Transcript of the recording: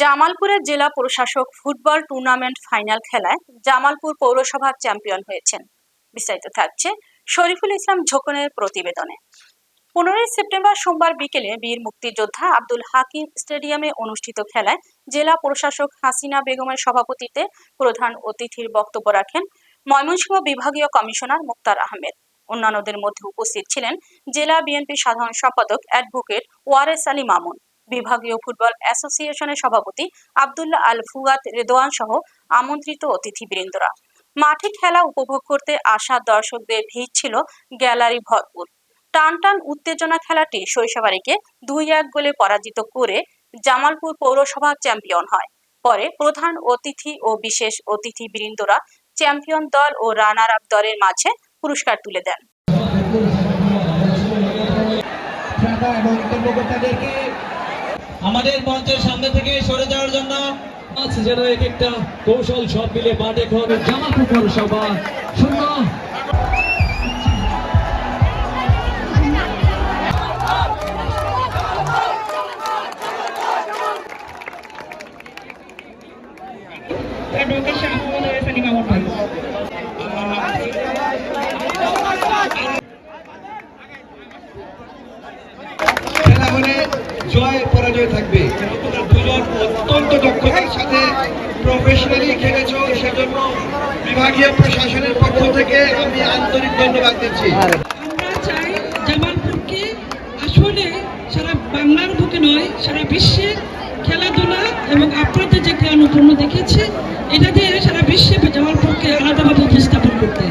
জামালপুরের জেলা প্রশাসক ফুটবল টুর্নামেন্ট ফাইনাল খেলায় জামালপুর পৌরসভা চ্যাম্পিয়ন হয়েছেন। বিস্তারিত থাকছে শরীফুল ইসলাম ঝোকনের প্রতিবেদনে। পনেরোই সেপ্টেম্বর সোমবার বিকেলে বীর মুক্তিযোদ্ধা আব্দুল হাকিম স্টেডিয়ামে অনুষ্ঠিত খেলায় জেলা প্রশাসক হাসিনা বেগমের সভাপতিত্বে প্রধান অতিথির বক্তব্য রাখেন ময়মনসিংহ বিভাগীয় কমিশনার মুক্তার আহমেদ। অন্যান্যদের মধ্যে উপস্থিত ছিলেন জেলা বিএনপি সাধারণ সম্পাদক অ্যাডভোকেট ওয়ারেস আলী মামুন। বিভাগীয় ফুটবল অ্যাসোসিয়েশনের সভাপতি আবদুল্লাহ আল ফুয়াদ রেদোয়ান সহ আমন্ত্রিত অতিথিবৃন্দরা। মাঠে খেলা উপভোগ করতে আসা দর্শকদের ভিড় ছিল গ্যালারি ভরপুর। টান টান উত্তেজনা খেলাটি শৈশবাড়িকে দুই এক গোলে পরাজিত করে জামালপুর পৌরসভা চ্যাম্পিয়ন হয়। পরে প্রধান অতিথি ও বিশেষ অতিথিবৃন্দরা চ্যাম্পিয়ন দল ও রানার আপ দলের মাঝে পুরস্কার তুলে দেন। আমাদের মঞ্চের সামনে থেকে সরে যাওয়ার জন্য যেন এক একটা কৌশল সব মিলে মাঠ এখন জামালপুর পৌরসভা শূন্য। Advocate হয়ে থাকবে। তোমরা দুজন অত্যন্ত দক্ষতার সাথে প্রফেশনালি খেলেছ, সেজন্য বিভাগীয় প্রশাসনের পক্ষ থেকে আমি আন্তরিক ধন্যবাদ দিচ্ছি। বাংলার বুকে নয়, সারা বিশ্বের খেলাধুলা এবং আপনাদের যে জ্ঞান উপন্য দেখেছে এটা দিয়ে সারা বিশ্বে জামালপুরকে আলাদাভাবে উপস্থাপন করতে।